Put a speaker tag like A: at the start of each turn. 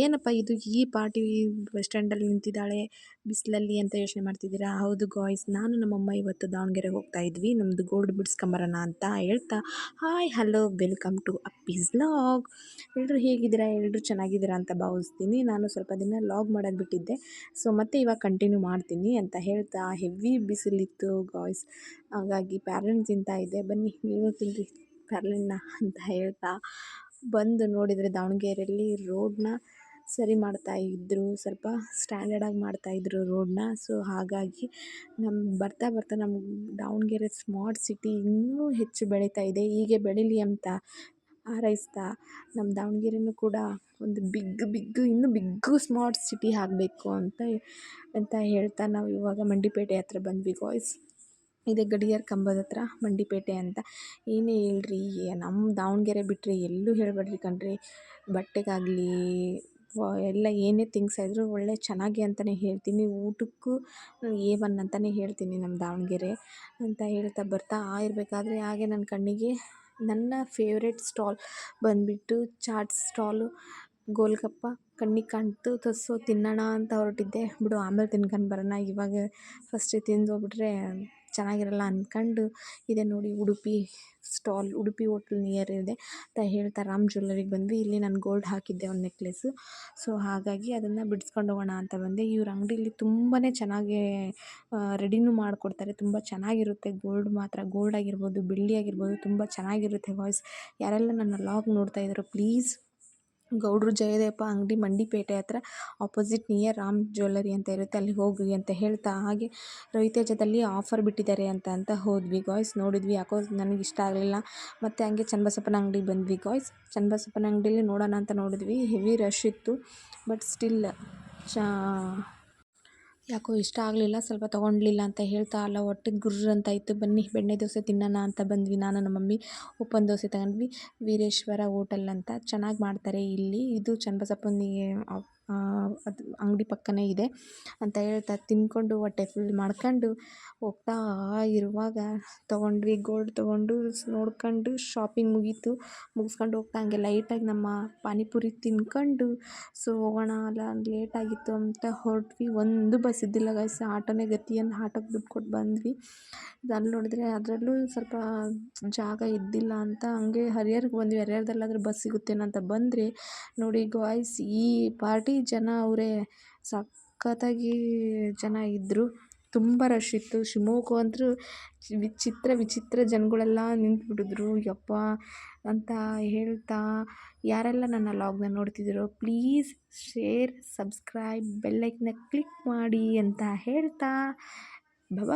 A: ಏನಪ್ಪ ಇದು ಈ ಪಾರ್ಟಿ ಬಸ್ ಸ್ಟ್ಯಾಂಡಲ್ಲಿ ನಿಂತಿದ್ದಾಳೆ, ಬಿಸಿಲಲ್ಲಿ ಅಂತ ಯೋಚನೆ ಮಾಡ್ತಿದ್ದೀರಾ? ಹೌದು ಗಾಯ್ಸ್ ನಾನು ನಮ್ಮಮ್ಮ ಇವತ್ತು ದಾವಣಗೆರೆಗೆ ಹೋಗ್ತಾ ಇದ್ವಿ. ನಮ್ಮದು ಗೋಲ್ಡ್ ಬಿಡ್ಸ್ಕೊಂಬರೋಣ ಅಂತ ಹೇಳ್ತಾ ಹಾಯ್ ಹಲೋ ವೆಲ್ಕಮ್ ಟು ಅಪ್ಪೀಸ್ ಲಾಗ್ ಎಲ್ಲರೂ ಹೇಗಿದ್ದೀರಾ? ಎಲ್ಲರೂ ಚೆನ್ನಾಗಿದ್ದೀರಾ ಅಂತ ಭಾವಿಸ್ತೀನಿ. ನಾನು ಸ್ವಲ್ಪ ದಿನ ಲಾಗ್ ಮಾಡೋದು ಬಿಟ್ಟಿದ್ದೆ. ಸೊ ಮತ್ತೆ ಇವಾಗ ಕಂಟಿನ್ಯೂ ಮಾಡ್ತೀನಿ ಅಂತ ಹೇಳ್ತಾ ಹೆವಿ ಬಿಸಿಲಿತ್ತು ಗಾಯ್ಸ್ ಹಾಗಾಗಿ ಪ್ಯಾರೆಂಟ್ಸ್ ತಿಂತಾ ಇದ್ದೆ ಬನ್ನಿ, ನೀವು ತಿನ್ನಿರಿ ಪ್ಯಾರ್ಲೆಣ್ಣ ಅಂತ ಹೇಳ್ತಾ ಬಂದು ನೋಡಿದರೆ ದಾವಣಗೆರೆಯಲ್ಲಿ ರೋಡನ್ನ ಸರಿ ಮಾಡ್ತಾ ಇದ್ದರು ಸ್ವಲ್ಪ ಸ್ಟ್ಯಾಂಡರ್ಡಾಗಿ ಮಾಡ್ತಾಯಿದ್ರು ರೋಡನ್ನ ಸೊ ಹಾಗಾಗಿ ನಮ್ಮ ಬರ್ತಾ ಬರ್ತಾ ನಮ್ಮ ದಾವಣಗೆರೆ ಸ್ಮಾರ್ಟ್ ಸಿಟಿ ಇನ್ನೂ ಹೆಚ್ಚು ಬೆಳೀತಾ ಇದೆ. ಹೀಗೆ ಬೆಳೀಲಿ ಅಂತ ಹಾರೈಸ್ತಾ ನಮ್ಮ ದಾವಣಗೆರೆನೂ ಕೂಡ ಒಂದು ಬಿಗ್ ಬಿಗ್ ಇನ್ನೂ ಬಿಗ್ಗು ಸ್ಮಾರ್ಟ್ ಸಿಟಿ ಆಗಬೇಕು ಅಂತ ಅಂತ ಹೇಳ್ತಾ ನಾವು ಇವಾಗ ಮಂಡಿಪೇಟೆ ಹತ್ರ ಬಂದ್ವಿ. ಗಾಯ್ಸ್ ಇದೆ ಗಡಿಯಾರ ಕಂಬದ ಹತ್ರ, ಮಂಡಿಪೇಟೆ ಅಂತ. ಏನೇ ಹೇಳ್ರಿ ನಮ್ಮ ದಾವಣಗೆರೆ ಬಿಟ್ಟರೆ ಎಲ್ಲೂ ಹೇಳಬೇಡ್ರಿ ಕಣ್ರಿ. ಬಟ್ಟೆಗಾಗಲಿ ಎಲ್ಲ ಏನೇ ಥಿಂಗ್ಸ್ ಆದರೂ ಒಳ್ಳೆ ಚೆನ್ನಾಗಿ ಅಂತಲೇ ಹೇಳ್ತೀನಿ. ಊಟಕ್ಕೂ ಎ ಒನ್ ಅಂತಲೇ ಹೇಳ್ತೀನಿ ನಮ್ಮ ದಾವಣಗೆರೆ ಅಂತ ಹೇಳ್ತಾ ಬರ್ತಾ ಇರಬೇಕಾದ್ರೆ ಹಾಗೆ ನನ್ನ ಕಣ್ಣಿಗೆ ನನ್ನ ಫೇವ್ರೆಟ್ ಸ್ಟಾಲ್ ಬಂದುಬಿಟ್ಟು ಚಾಟ್ ಸ್ಟಾಲು ಗೋಲ್ಗಪ್ಪ, ಕಣ್ಣಿಗೆ ಕಾಣ್ತು ತರಿಸು ತಿನ್ನೋಣ ಅಂತ ಹೊರಟಿದ್ದೆ. ಬಿಡು, ಆಮೇಲೆ ತಿನ್ಕಂಡು ಬರೋಣ. ಇವಾಗ ಫಸ್ಟ್ ತಿಂದು ಹೋಗ್ಬಿಟ್ರೆ ಚೆನ್ನಾಗಿರಲ್ಲ ಅಂದ್ಕೊಂಡು ಇದೆ ನೋಡಿ Udupi stall Udupi hotel near ಇದೆ ಅಂತ ಹೇಳ್ತಾ ರಾಮ್ ಜ್ಯುವೆಲ್ಲರಿಗೆ ಬಂದ್ವಿ. ಇಲ್ಲಿ ನಾನು ಗೋಲ್ಡ್ ಹಾಕಿದ್ದೆ ಒಂದು ನೆಕ್ಲೆಸ್ಸು ಸೊ ಹಾಗಾಗಿ ಅದನ್ನು ಬಿಡಿಸ್ಕೊಂಡು ಹೋಗೋಣ ಅಂತ ಬಂದೆ. ಇವ್ರ ಅಂಗಡಿಲಿ ತುಂಬಾ ಚೆನ್ನಾಗಿ ರೆಡಿನೂ ಮಾಡಿಕೊಡ್ತಾರೆ. ತುಂಬ ಚೆನ್ನಾಗಿರುತ್ತೆ. ಗೋಲ್ಡ್ ಮಾತ್ರ ಗೋಲ್ಡ್ ಆಗಿರ್ಬೋದು, ಬೆಳ್ಳಿ ಆಗಿರ್ಬೋದು, ತುಂಬ ಚೆನ್ನಾಗಿರುತ್ತೆ ವಾಯ್ಸ್ ಯಾರೆಲ್ಲ ನನ್ನ ಲಾಗ್ ನೋಡ್ತಾ ಇದ್ದಾರೋ ಪ್ಲೀಸ್ ಗೌಡ್ರು ಜಯದೇವ ಅಂಗಡಿ ಮಂಡಿಪೇಟೆ ಹತ್ರ ಆಪೋಸಿಟ್ ನಿಯರ್ ರಾಮ್ ಜ್ಯುವೆಲ್ಲರಿ ಅಂತ ಇರುತ್ತೆ. ಅಲ್ಲಿ ಹೋಗಿ ಅಂತ ಹೇಳ್ತಾ ಹಾಗೆ ರವಿತೇಜದಲ್ಲಿ ಆಫರ್ ಬಿಟ್ಟಿದ್ದಾರೆ ಅಂತ ಅಂತ ಹೋದ್ವಿ ಗಾಯ್ಸ್ ನೋಡಿದ್ವಿ ಯಾಕೋ ನನಗೆ ಇಷ್ಟ ಆಗಲಿಲ್ಲ. ಮತ್ತು ಹಂಗೆ ಚನ್ನಬಸಪ್ಪನ ಅಂಗಡಿಗೆ ಬಂದ್ವಿ ಗಾಯ್ಸ್ ಚನ್ನಬಸಪ್ಪನ ಅಂಗಡಿಲಿ ನೋಡೋಣ ಅಂತ ನೋಡಿದ್ವಿ. ಹೆವಿ ರಶ್ ಇತ್ತು. ಬಟ್ ಸ್ಟಿಲ್ ಚಾ ಯಾಕೋ ಇಷ್ಟ ಆಗಲಿಲ್ಲ, ಸ್ವಲ್ಪ ತೊಗೊಂಡ್ಲಿಲ್ಲ ಅಂತ ಹೇಳ್ತಾ ಅಲ್ಲ ಒಟ್ಟು ಗುರ್ರ್ ಅಂತ ಇತ್ತು. ಬನ್ನಿ, ಬೆಣ್ಣೆ ದೋಸೆ ತಿನ್ನೋಣ ಅಂತ ಬಂದ್ವಿ ನಾನು, ನಮ್ಮ ಮಮ್ಮಿ. ಉಪ್ಪನ್ ದೋಸೆ ತಗೊಂಡ್ವಿ. ವೀರೇಶ್ವರ ಹೋಟೆಲ್ ಅಂತ ಚೆನ್ನಾಗಿ ಮಾಡ್ತಾರೆ ಇಲ್ಲಿ. ಇದು ಚನ್ನಬಸಪ್ಪನಿಗೆ ಅದು ಅಂಗಡಿ ಪಕ್ಕನೇ ಇದೆ ಅಂತ ಹೇಳ್ತಾ ತಿಂದ್ಕೊಂಡು ಹೊಟ್ಟೆ ಫುಲ್ ಮಾಡ್ಕೊಂಡು ಹೋಗ್ತಾ ಇರುವಾಗ ತೊಗೊಂಡ್ವಿ ಗೋಲ್ಡ್ ತೊಗೊಂಡು ನೋಡ್ಕೊಂಡು ಶಾಪಿಂಗ್ ಮುಗೀತು. ಮುಗಿಸ್ಕೊಂಡು ಹೋಗ್ತಾ ಹಂಗೆ ಲೈಟಾಗಿ ನಮ್ಮ ಪಾನಿಪುರಿ ತಿನ್ಕೊಂಡು ಸೊ ಹೋಗೋಣ ಅಲ್ಲ ಲೇಟಾಗಿತ್ತು ಅಂತ ಹೊರಟ್ವಿ. ಒಂದು ಬಸ್ ಇದ್ದಿಲ್ಲ ಗೈಸ್ ಆಟೋನೇ ಗತಿಯನ್ನು ಆಟೋಗೆ ದುಡ್ಡು ಕೊಟ್ಟು ಬಂದ್ವಿ. ಅಲ್ಲಿ ನೋಡಿದ್ರೆ ಅದರಲ್ಲೂ ಸ್ವಲ್ಪ ಜಾಗ ಇದ್ದಿಲ್ಲ ಅಂತ ಹಂಗೆ ಹರಿಹರಕ್ಕೆ ಬಂದ್ವಿ. ಹರಿಹರದಲ್ಲಾದ್ರೆ ಬಸ್ ಸಿಗುತ್ತೇನೋ ಅಂತ ಬಂದರೆ, ನೋಡಿ ಗಾಯ್ಸ್ ಈ ಪಾರ್ಟಿ ಜನ ಅವರೇ ಸಖತ್ತಾಗಿ ಜನ ಇದ್ದರು ತುಂಬ ರಶ್ ಇತ್ತು. ಶಿವಮೊಗ್ಗ ಅಂತೂ ವಿಚಿತ್ರ ವಿಚಿತ್ರ ಜನಗಳೆಲ್ಲ ನಿಂತುಬಿಟ್ಟಿದ್ರು. ಯಪ್ಪ ಅಂತ ಹೇಳ್ತಾ ಯಾರೆಲ್ಲ ನನ್ನ ಲಾಗ್ನ ನೋಡ್ತಿದ್ದೀರೋ ಪ್ಲೀಸ್ ಶೇರ್ ಸಬ್ಸ್ಕ್ರೈಬ್ ಬೆಲ್ಲೈಕನ್ನ ಕ್ಲಿಕ್ ಮಾಡಿ ಅಂತ ಹೇಳ್ತಾ. ಬಬಾ